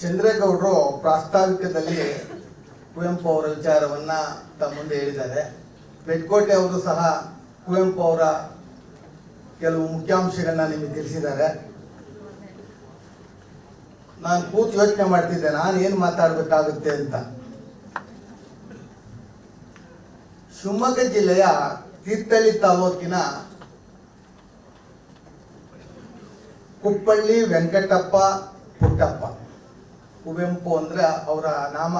ಚಂದ್ರೇಗೌಡರು ಪ್ರಾಸ್ತಾವಿಕದಲ್ಲಿ ಕುವೆಂಪು ಅವರ ವಿಚಾರವನ್ನ ತಮ್ಮ ಮುಂದೆ ಹೇಳಿದ್ದಾರೆ. ಬೆಟ್ಕೋಟೆ ಅವರು ಸಹ ಕುವೆಂಪು ಅವರ ಕೆಲವು ಮುಖ್ಯಾಂಶಗಳನ್ನ ನಿಮಗೆ ತಿಳಿಸಿದ್ದಾರೆ. ನಾನು ಕೂತು ಯೋಚನೆ ಮಾಡ್ತಿದ್ದೆ, ನಾನು ಏನು ಮಾತಾಡಬೇಕಾಗುತ್ತೆ ಅಂತ. ಶಿವಮೊಗ್ಗ ಜಿಲ್ಲೆಯ ತೀರ್ಥಹಳ್ಳಿ ತಾಲೂಕಿನ ಕುಪ್ಪಳ್ಳಿ ವೆಂಕಟಪ್ಪ ಪುಟ್ಟಪ್ಪ. ಕುವೆಂಪು ಅಂದ್ರೆ ಅವರ ನಾಮ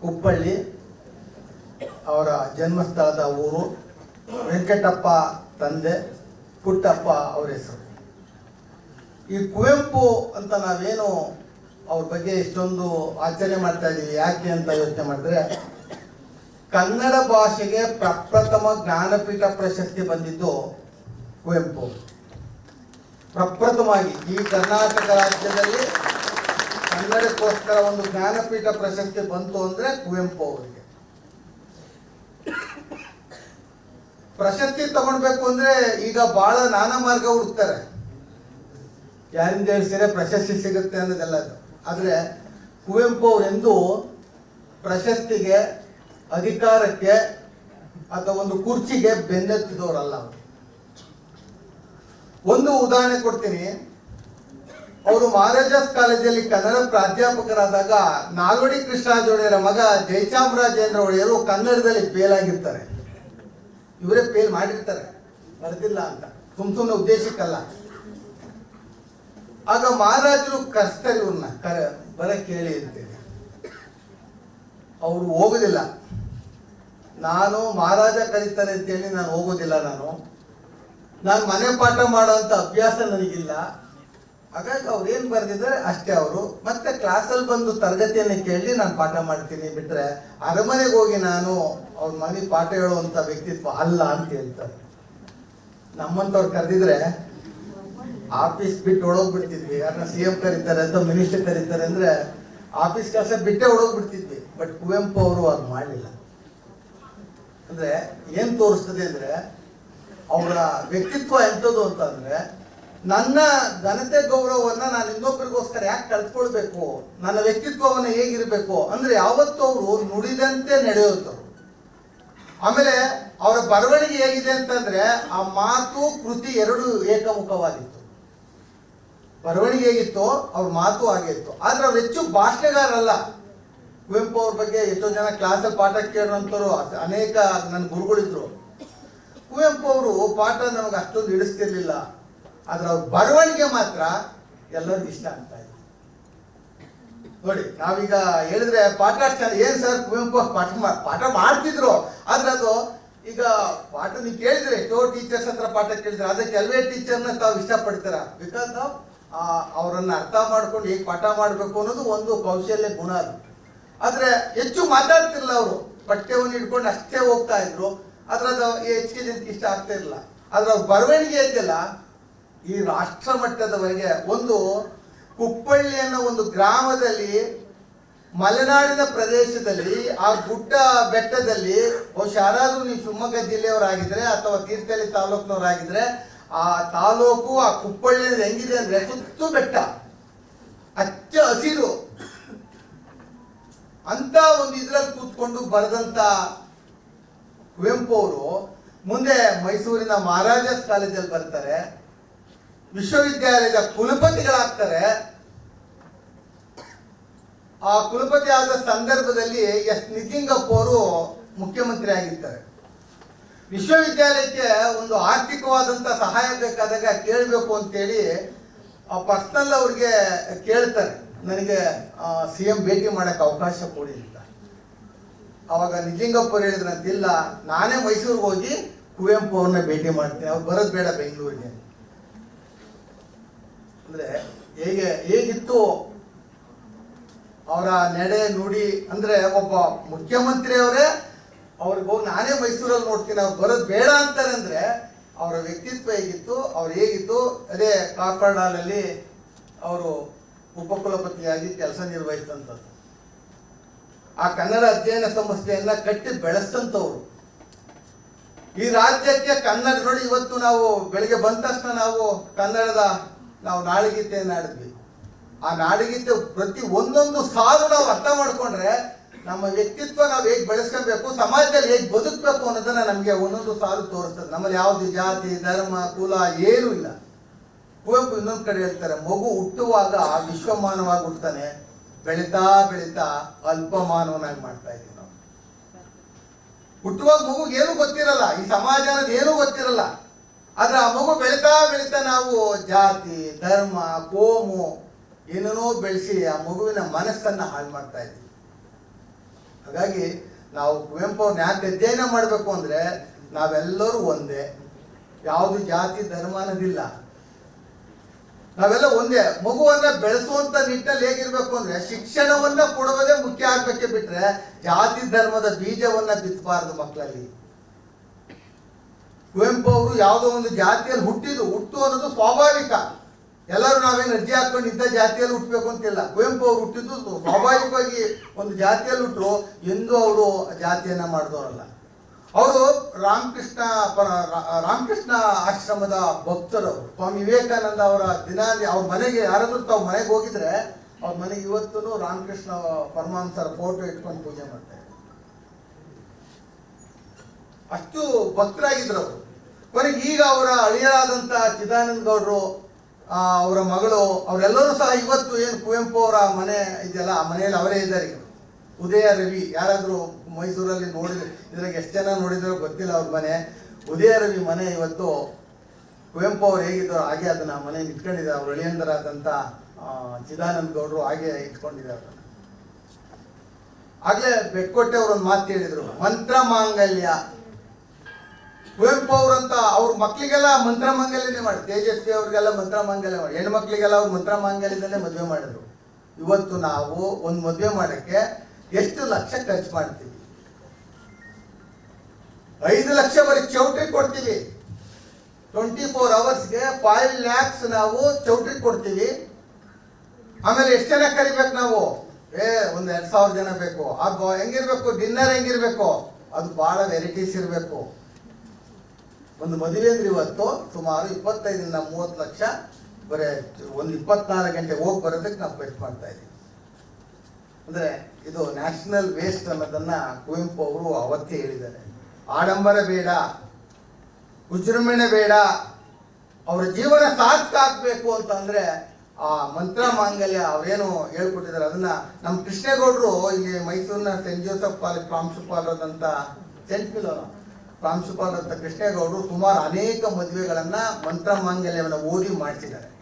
ಕುಪ್ಪಳ್ಳಿ ಅವರ ಜನ್ಮಸ್ಥಳದ ಊರು. ವೆಂಕಟಪ್ಪ ತಂದೆ, ಪುಟ್ಟಪ್ಪ ಅವರ ಹೆಸರು. ಈ ಕುವೆಂಪು ಅಂತ ನಾವೇನು ಅವ್ರ ಬಗ್ಗೆ ಇಷ್ಟೊಂದು ಆಚರಣೆ ಮಾಡ್ತಾ ಇದ್ದೀವಿ ಯಾಕೆ ಅಂತ ಯೋಚನೆ ಮಾಡಿದ್ರೆ, ಕನ್ನಡ ಭಾಷೆಗೆ ಪ್ರಪ್ರಥಮ ಜ್ಞಾನಪೀಠ ಪ್ರಶಸ್ತಿ ಬಂದಿದ್ದು ಕುವೆಂಪು. ಪ್ರಪ್ರಥಮವಾಗಿ ಈ ಕರ್ನಾಟಕ ರಾಜ್ಯದಲ್ಲಿ ಕನ್ನಡಕ್ಕೋಸ್ಕರ ಒಂದು ಜ್ಞಾನಪೀಠ ಪ್ರಶಸ್ತಿ ಬಂತು ಅಂದ್ರೆ ಕುವೆಂಪು ಅವರಿಗೆ. ಪ್ರಶಸ್ತಿ ತಗೊಳ್ಬೇಕು ಅಂದ್ರೆ ಈಗ ಬಹಳ ನಾನಾ ಮಾರ್ಗ ಹುಡುಕ್ತಾರೆ. ಯಾರಿಂದ ಹೇಳ್ತೀರ ಪ್ರಶಸ್ತಿ ಸಿಗುತ್ತೆ ಅನ್ನೋದೆಲ್ಲ. ಆದ್ರೆ ಕುವೆಂಪು ಅವರೆಂದು ಪ್ರಶಸ್ತಿಗೆ, ಅಧಿಕಾರಕ್ಕೆ ಅಥವಾ ಒಂದು ಕುರ್ಚಿಗೆ ಬೆನ್ನೆತ್ತಿದವರಲ್ಲ ಒಂದು ಉದಾಹರಣೆ ಕೊಡ್ತೀನಿ. ಅವರು ಮಹಾರಾಜಾಸ್ ಕಾಲೇಜಲ್ಲಿ ಕನ್ನಡ ಪ್ರಾಧ್ಯಾಪಕರಾದಾಗ ನಾಲ್ವಡಿ ಕೃಷ್ಣರಾಜ ಒಡೆಯರ ಮಗ ಜಯಚಾಮರಾಜೇಂದ್ರ ಒಡೆಯರು ಕನ್ನಡದಲ್ಲಿ ಫೇಲ್ ಆಗಿರ್ತಾರೆ. ಇವರೇ ಫೇಲ್ ಮಾಡಿರ್ತಾರೆ. ಬರ್ದಿಲ್ಲ ಅಂತ. ಸುಮ್ ಸುಮ್ಮನೆ ಉದ್ದೇಶಕ್ಕಲ್ಲ. ಆಗ ಮಹಾರಾಜರು ಕಷ್ಟ ಇವ್ರನ್ನ. ಕರೆ, ಬರ ಕೇಳಿ ಅಂತೇಳಿ. ಅವರು ಹೋಗುದಿಲ್ಲ. ನಾನು ಮಹಾರಾಜ ಕರೀತಾರೆ ಅಂತೇಳಿ ನಾನು ಹೋಗೋದಿಲ್ಲ ನಾನು. ನಾನು ಮನೆ ಪಾಠ ಮಾಡುವಂತ ಅಭ್ಯಾಸ ನನಗಿಲ್ಲ. ಹಾಗಾಗಿ ಅವ್ರು ಏನ್ ಬರೆದಿದ್ದಾರೆ ಅಷ್ಟೇ ಅವರು. ಮತ್ತೆ ಕ್ಲಾಸಲ್ಲಿ ಬಂದು ತರಗತಿಯನ್ನು ಕೇಳಿ ನಾನು ಪಾಠ ಮಾಡ್ತೀನಿ ಬಿಟ್ರೆ ಅರಮನೆಗೆ ಹೋಗಿ ನಾನು ಅವ್ರ ಮನೆ ಪಾಠ ಹೇಳುವಂತ ವ್ಯಕ್ತಿತ್ವ ಅಲ್ಲ ಅಂತ ಹೇಳ್ತಾರೆ. ನಮ್ಮಂತವ್ರು ಕರೆದಿದ್ರೆ ಆಫೀಸ್ ಬಿಟ್ಟು ಹೊಡೋಗ್ಬಿಡ್ತಿದ್ವಿ ಯಾರನ್ನ ಸಿ ಎಂ ಕರೀತಾರೆ ಅಂತ ಮಿನಿಸ್ಟರ್ ಕರೀತಾರೆ ಅಂದ್ರೆ ಆಫೀಸ್ ಕೆಲಸ ಬಿಟ್ಟೆ ಹೊಡೋಗ್ಬಿಡ್ತಿದ್ವಿ ಬಟ್ ಕುವೆಂಪು ಅವರು ಅದು ಮಾಡಲಿಲ್ಲ. ಅಂದ್ರೆ ಏನ್ ತೋರಿಸ್ತದೆ ಅಂದ್ರೆ ಅವರ ವ್ಯಕ್ತಿತ್ವ ಎಂಥದ್ದು ಅಂತಂದ್ರೆ ನನ್ನ ಘನತೆ ಗೌರವವನ್ನ ನಾನು ಇನ್ನೊಬ್ಬರಿಗೋಸ್ಕರ ಯಾಕೆ ಕಳ್ಕೊಳ್ಬೇಕು? ನನ್ನ ವ್ಯಕ್ತಿತ್ವವನ್ನು ಹೇಗಿರ್ಬೇಕು? ಅಂದ್ರೆ ಯಾವತ್ತೂ ಅವರು ನುಡಿದಂತೆ ನಡೆಯೋದು. ಆಮೇಲೆ ಅವರ ಬರವಣಿಗೆ ಹೇಗಿದೆ ಅಂತಂದ್ರೆ ಆ ಮಾತು, ಕೃತಿ ಎರಡು ಏಕಮುಖವಾಗಿತ್ತು. ಬರವಣಿಗೆ ಹೇಗಿತ್ತು ಅವ್ರ ಮಾತು ಆಗಿತ್ತು ಆದ್ರೆ ಅವ್ರು ಹೆಚ್ಚು ಭಾಷೆಗಾರಲ್ಲ ಕುವೆಂಪು ಅವ್ರ ಬಗ್ಗೆ ಎಷ್ಟೋ ಜನ ಕ್ಲಾಸಲ್ಲಿ ಪಾಠ ಕೇಳುವಂಥವ್ರು ಅನೇಕ ನನ್ನ ಗುರುಗಳಿದ್ರು. ಕುವೆಂಪು ಅವರು ಪಾಠ ನಮಗೆ ಅಷ್ಟೊಂದು ಹಿಡಿಸ್ತಿರ್ಲಿಲ್ಲ. ಆದ್ರೆ ಅವ್ರ ಬರವಣಿಗೆ ಮಾತ್ರ ಎಲ್ಲರಿಗೂ ಇಷ್ಟ ಅಂತ ಇದೆ. ನೋಡಿ, ನಾವೀಗ ಹೇಳಿದ್ರೆ ಪಾಠ ಏನ್ ಸರ್ ಕುವೆಂಪು ಪಾಠ ಪಾಠ ಮಾಡ್ತಿದ್ರು, ಆದ್ರೆ ಅದು ಈಗ ಪಾಠ ನೀವು ಕೇಳಿದ್ರೆ ಎಷ್ಟೋ ಟೀಚರ್ಸ್ ಹತ್ರ ಪಾಠ ಕೇಳಿದ್ರೆ ಅದಕ್ಕೆ ಕೆಲವೇ ಟೀಚರ್ನ ತಾವು ಇಷ್ಟಪಡ್ತೀರ? ಬಿಕಾಸ್ ಆ, ಅವರನ್ನ ಅರ್ಥ ಮಾಡ್ಕೊಂಡು ಹೇಗೆ ಪಾಠ ಮಾಡಬೇಕು ಅನ್ನೋದು ಒಂದು ಕೌಶಲ್ಯ ಗುಣ ಅದು. ಆದ್ರೆ ಹೆಚ್ಚು ಮಾತಾಡ್ತಿರ್ಲಿಲ್ಲ ಅವರು. ಪಠ್ಯವನ್ನು ಹಿಡ್ಕೊಂಡು ಅಷ್ಟೇ ಹೋಗ್ತಾ ಇದ್ರು. ಅದ್ರದ್ದು ಅದು ಹೆಚ್ಚಿಗೆ ಜನಕ್ಕೆ ಇಷ್ಟ ಆಗ್ತಾ ಇರಲಿಲ್ಲ. ಆದ್ರೆ ಅವ್ರ ಬರವಣಿಗೆ ಇದೆಯಲ್ಲ ಈ ರಾಷ್ಟ್ರ ಮಟ್ಟದವರೆಗೆ ಒಂದು ಕುಪ್ಪಳ್ಳಿ ಅನ್ನೋ ಒಂದು ಗ್ರಾಮದಲ್ಲಿ, ಮಲೆನಾಡಿನ ಪ್ರದೇಶದಲ್ಲಿ, ಆ ಗುಡ್ಡ ಬೆಟ್ಟದಲ್ಲಿ, ಬಹುಶಃ ಯಾರಾದ್ರೂ ನೀವು ಶಿವಮೊಗ್ಗ ಜಿಲ್ಲೆಯವರಾಗಿದ್ರೆ ಅಥವಾ ತೀರ್ಥಹಳ್ಳಿ ತಾಲೂಕಿನವರಾಗಿದ್ರೆ, ಆ ತಾಲೂಕು, ಆ ಕುಪ್ಪಳ್ಳಿ ಹೆಂಗಿದೆ ಅಂದ್ರೆ ಸುತ್ತು ಬೆಟ್ಟ. ಅಚ್ಚ ಹಸಿರು. ಅಂತ ಒಂದು ಇದ್ರಲ್ಲಿ ಕೂತ್ಕೊಂಡು ಬರೆದಂತ ಕುವೆಂಪು ಅವರು, ಮುಂದೆ ಮೈಸೂರಿನ ಮಹಾರಾಜಸ್ ಕಾಲೇಜಲ್ಲಿ ಬರ್ತಾರೆ. ವಿಶ್ವವಿದ್ಯಾಲಯದ ಕುಲಪತಿಗಳಾಗ್ತಾರೆ. ಆ ಕುಲಪತಿ ಆದ ಸಂದರ್ಭದಲ್ಲಿ ಎಸ್. ನಿತಿಂಗಪ್ಪ ಅವರು ಮುಖ್ಯಮಂತ್ರಿ ಆಗಿರ್ತಾರೆ ವಿಶ್ವವಿದ್ಯಾಲಯಕ್ಕೆ ಒಂದು ಆರ್ಥಿಕವಾದಂತ ಸಹಾಯ ಬೇಕಾದಾಗ ಕೇಳಬೇಕು ಅಂತೇಳಿ ಪರ್ಸನಲ್ ಅವ್ರಿಗೆ ಕೇಳ್ತಾರೆ. ನನಗೆ ಸಿ ಎಂ ಭೇಟಿ ಮಾಡಕ್ಕೆ ಅವಕಾಶ ಕೊಡಿ ಅಂತ. ಅವಾಗ ನಿತಿಂಗಪ್ಪ ಅವ್ರು ಹೇಳಿದ್ರಂತ ಇಲ್ಲ, ನಾನೇ ಮೈಸೂರಿಗೆ ಹೋಗಿ ಕುವೆಂಪು ಅವ್ರನ್ನ ಭೇಟಿ ಮಾಡ್ತೀನಿ. ಅವ್ರು ಬರೋದು ಬೇಡ ಬೆಂಗಳೂರಿಗೆ. ಅಂದ್ರೆ ಹೇಗೆ ಹೇಗಿತ್ತು ಅವರ ನಡೆ ನುಡಿ ಅಂದ್ರೆ ಒಬ್ಬ ಮುಖ್ಯಮಂತ್ರಿ ಅವರೇ ಅವ್ರಿಗೆ ಹೋಗಿ ನಾನೇ ಮೈಸೂರಲ್ಲಿ ನೋಡ್ತೀನಿ, ಅವ್ರು ಬರೋದು ಬೇಡ ಅಂತಾರೆ ಅಂದ್ರೆ ಅವರ ವ್ಯಕ್ತಿತ್ವ ಹೇಗಿತ್ತು, ಅವ್ರು ಹೇಗಿತ್ತು, ಅದೇ ಕಾರ್ಪೊರೇಟ್ ಹಾಲಲ್ಲಿ ಅವರು ಉಪಕುಲಪತಿಯಾಗಿ ಕೆಲಸ ನಿರ್ವಹಿಸಿದಂಥದ್ದು. ಆ ಕನ್ನಡ ಅಧ್ಯಯನ ಸಂಸ್ಥೆಯನ್ನ ಕಟ್ಟಿ ಬೆಳೆಸ್ತಂಥವ್ರು ಈ ರಾಜ್ಯಕ್ಕೆ ಕನ್ನಡ ನೋಡಿ ಇವತ್ತು ನಾವು ಬೆಳಿಗ್ಗೆ ಬಂದ ತಕ್ಷಣ ನಾವು ಕನ್ನಡದ ನಾವು ನಾಡಗೀತೆಯನ್ನು ಆಡಿದ್ವಿ ಆ ನಾಡಗೀತೆ ಪ್ರತಿ ಒಂದೊಂದು ಸಾಲು ನಾವು ಅರ್ಥ ಮಾಡ್ಕೊಂಡ್ರೆ ನಮ್ಮ ವ್ಯಕ್ತಿತ್ವ ನಾವು ಹೇಗೆ ಬೆಳೆಸ್ಕೊಬೇಕು, ಸಮಾಜದಲ್ಲಿ ಹೇಗೆ ಬದುಕಬೇಕು ಅನ್ನೋದನ್ನ ನಮಗೆ ಒಂದೊಂದು ಸಾಲು ತೋರಿಸ್ತದೆ. ನಮ್ಮಲ್ಲಿ ಯಾವುದು ಜಾತಿ, ಧರ್ಮ, ಕುಲ ಏನೂ ಇಲ್ಲ. ಕುವೆಂಪು ಇನ್ನೊಂದು ಕಡೆ ಹೇಳ್ತಾರೆ, ಮಗು ಹುಟ್ಟುವಾಗ ಆ ವಿಶ್ವಮಾನವಾಗಿ ಹುಡ್ತಾನೆ ಬೆಳೀತಾ ಬೆಳೀತಾ ಅಲ್ಪಮಾನವನಾಗಿ ಮಾಡ್ತಾ ಇದೀವಿ ನಾವು. ಹುಟ್ಟುವಾಗ ಮಗು ಏನು ಗೊತ್ತಿರಲ್ಲ, ಈ ಸಮಾಜ ಅನ್ನೋದು ಏನೂ ಗೊತ್ತಿರಲ್ಲ. ಆದ್ರೆ ಆ ಮಗು ಬೆಳೀತಾ ಬೆಳಿತಾ ನಾವು ಜಾತಿ, ಧರ್ಮ, ಕೋಮು ಏನೇನೋ ಬೆಳೆಸಿ ಆ ಮಗುವಿನ ಮನಸ್ಸನ್ನ ಹಾಳು ಮಾಡ್ತಾ ಇದ್ವಿ. ಹಾಗಾಗಿ ನಾವು ಕುವೆಂಪು ಅವ್ರನ್ನ ಯಾಕೆ ಅಧ್ಯಯನ ಮಾಡಬೇಕು ಅಂದ್ರೆ ನಾವೆಲ್ಲರೂ ಒಂದೇ. ಯಾವುದು ಜಾತಿ, ಧರ್ಮ ಅನ್ನೋದಿಲ್ಲ. ನಾವೆಲ್ಲ ಒಂದೇ. ಮಗುವನ್ನ ಬೆಳೆಸುವಂತ ನಿಟ್ಟಲ್ಲಿ ಹೇಗಿರ್ಬೇಕು ಅಂದ್ರೆ ಶಿಕ್ಷಣವನ್ನ ಕೊಡುವುದೇ ಮುಖ್ಯ ಆಗ್ಬೇಕೆ ಬಿಟ್ರೆ ಜಾತಿ, ಧರ್ಮದ ಬೀಜವನ್ನ ಬಿತ್ತಬಾರದು ಮಕ್ಕಳಲ್ಲಿ. ಕುವೆಂಪು ಅವರು ಯಾವುದೋ ಒಂದು ಜಾತಿಯಲ್ಲಿ ಹುಟ್ಟಿದ್ದು, ಹುಟ್ಟು ಅನ್ನೋದು ಸ್ವಾಭಾವಿಕ. ಎಲ್ಲರೂ ನಾವೇನು ಅರ್ಜಿ ಹಾಕೊಂಡು ಇದ್ದ ಜಾತಿಯಲ್ಲಿ ಹುಟ್ಟಬೇಕು ಅಂತಿಲ್ಲ. ಕುವೆಂಪು ಅವರು ಹುಟ್ಟಿದ್ದು ಸ್ವಾಭಾವಿಕವಾಗಿ ಒಂದು ಜಾತಿಯಲ್ಲಿ ಹುಟ್ಟರು, ಎಂದೂ ಅವರು ಜಾತಿಯನ್ನ ಮಾಡಿದವರಲ್ಲ ಅವರು ರಾಮಕೃಷ್ಣ ರಾಮಕೃಷ್ಣ ಆಶ್ರಮದ ಭಕ್ತರು. ಸ್ವಾಮಿ ವಿವೇಕಾನಂದ ಅವರ ದಿನ ಅವ್ರ ಮನೆಗೆ, ಯಾರಾದ್ರೂ ತಾವು ಮನೆಗೆ ಹೋಗಿದ್ರೆ, ಅವ್ರ ಮನೆಗೆ ಇವತ್ತು ರಾಮಕೃಷ್ಣ ಪರಮಾಂಸರ ಫೋಟೋ ಇಟ್ಕೊಂಡು ಪೂಜೆ ಮಾಡ್ತಾರೆ. ಅಷ್ಟು ಭಕ್ತರಾಗಿದ್ರು ಅವರು. ಕೊನೆಗೆ ಈಗ ಅವರ ಅಳಿಯರಾದಂಥ ಚಿದಾನಂದ ಗೌಡರು ಅವರ ಮಗಳು, ಅವರೆಲ್ಲರೂ ಸಹ ಇವತ್ತು ಏನು ಕುವೆಂಪು ಅವರ ಮನೆ ಇದೆಯಲ್ಲ, ಆ ಮನೆಯಲ್ಲಿ ಅವರೇ ಇದ್ದಾರೆ ಉದಯ, ರವಿ ಯಾರಾದರೂ ಮೈಸೂರಲ್ಲಿ ನೋಡಿದ್ರೆ, ಇದ್ರಾಗ ಎಷ್ಟು ಜನ ನೋಡಿದ್ರು ಗೊತ್ತಿಲ್ಲ ಅವ್ರ ಮನೆ. ಉದಯ, ರವಿ ಮನೆ ಇವತ್ತು ಕುವೆಂಪು ಅವ್ರು ಹೇಗಿದ್ರು ಹಾಗೆ ಅದನ್ನ ಮನೆ ಇಟ್ಕೊಂಡಿದ್ದಾರೆ. ಅವ್ರ ಅಳಿಯಂದರಾದಂಥ ಚಿದಾನಂದ ಗೌಡರು ಹಾಗೆ ಇಟ್ಕೊಂಡಿದ್ದಾರೆ. ಆಗ್ಲೇ ಬೆಕ್ಕೊಟ್ಟೆ ಅವರೊಂದು ಮಾತು ಹೇಳಿದರು. ಮಂತ್ರ ಮಾಂಗಲ್ಯ. ಕುವೆಂಪು ಅವರಂತ ಅವ್ರ ಮಕ್ಕಳಿಗೆಲ್ಲ ಮಂತ್ರ ಮಾಂಗಲ್ಯನೇ ಮಾಡಿ, ತೇಜಸ್ವಿ ಅವ್ರಿಗೆಲ್ಲ ಮಂತ್ರ ಮಾಂಗಲ್ಯ ಮಾಡಿ. ಹೆಣ್ಣು ಮಕ್ಕಳಿಗೆಲ್ಲ ಅವ್ರು ಮಂತ್ರ ಮಾಂಗಲ್ಯದಲ್ಲೇ ಮದುವೆ ಮಾಡಿದ್ರು. ಇವತ್ತು ನಾವು ಒಂದು ಮದುವೆ ಮಾಡಕ್ಕೆ ಎಷ್ಟು ಲಕ್ಷ ಖರ್ಚು ಮಾಡ್ತೀವಿ? ಐದು ಲಕ್ಷ ಬರೀ ಚೌಟ್ರಿ ಕೊಡ್ತೀವಿ. ಟ್ವೆಂಟಿ ಫೋರ್ ಅವರ್ಸ್ಗೆ ಫೈವ್ ಲ್ಯಾಕ್ಸ್ ನಾವು ಚೌಟ್ರಿ ಕೊಡ್ತೀವಿ. ಆಮೇಲೆ ಎಷ್ಟು ಜನ ಕರಿಬೇಕು ನಾವು? ಏ, ಒಂದ್ ಎರಡ್ ಸಾವಿರ ಜನ ಬೇಕು. ಅದು ಹೆಂಗಿರ್ಬೇಕು? ಡಿನ್ನರ್ ಹೆಂಗಿರ್ಬೇಕು? ಅದು ಬಹಳ ವೆರೈಟೀಸ್ ಇರಬೇಕು. ಒಂದು ಮದುವೆ ಅಂದ್ರೆ ಇವತ್ತು ಸುಮಾರು ಇಪ್ಪತ್ತೈದರಿಂದ ಮೂವತ್ತು ಲಕ್ಷ, ಬರೀ ಒಂದು ಇಪ್ಪತ್ನಾಲ್ಕು ಗಂಟೆ ಹೋಗಿ ಬರೋದಕ್ಕೆ ನಾವು ಖರ್ಚು ಮಾಡ್ತಾ ಇದ್ದೀವಿ. ಅಂದ್ರೆ ಇದು ನ್ಯಾಷನಲ್ ವೇಸ್ಟ್ ಅನ್ನೋದನ್ನ ಕುವೆಂಪು ಅವರು ಅವತ್ತೇ ಹೇಳಿದ್ದಾರೆ. ಆಡಂಬರ ಬೇಡ ವಿಜೃಂಭಣೆ ಬೇಡ, ಅವರ ಜೀವನ ಸಾರ್ಥಕ ಅಂತ ಅಂತಂದ್ರೆ ಆ ಮಂತ್ರ ಮಾಂಗಲ್ಯ ಅವರೇನು ಹೇಳ್ಕೊಟ್ಟಿದ್ದಾರೆ. ಅದನ್ನ ನಮ್ಮ ಕೃಷ್ಣೇಗೌಡರು ಇಲ್ಲಿ ಮೈಸೂರಿನ ಸೆಂಟ್ ಜೋಸೆಫ್ ಕಾಲೇಜ್ ಪ್ರಾಂಶುಪಾಲರಾದಂತ ಸೆಂಟ್ ಪ್ರಾಂಶುಪಾಲರಾದಂತ ಕೃಷ್ಣೇಗೌಡರು ಸುಮಾರು ಅನೇಕ ಮದುವೆಗಳನ್ನ ಮಂತ್ರ ಮಾಂಗಲ್ಯವನ್ನು ಓದಿ ಮಾಡಿಸಿದ್ದಾರೆ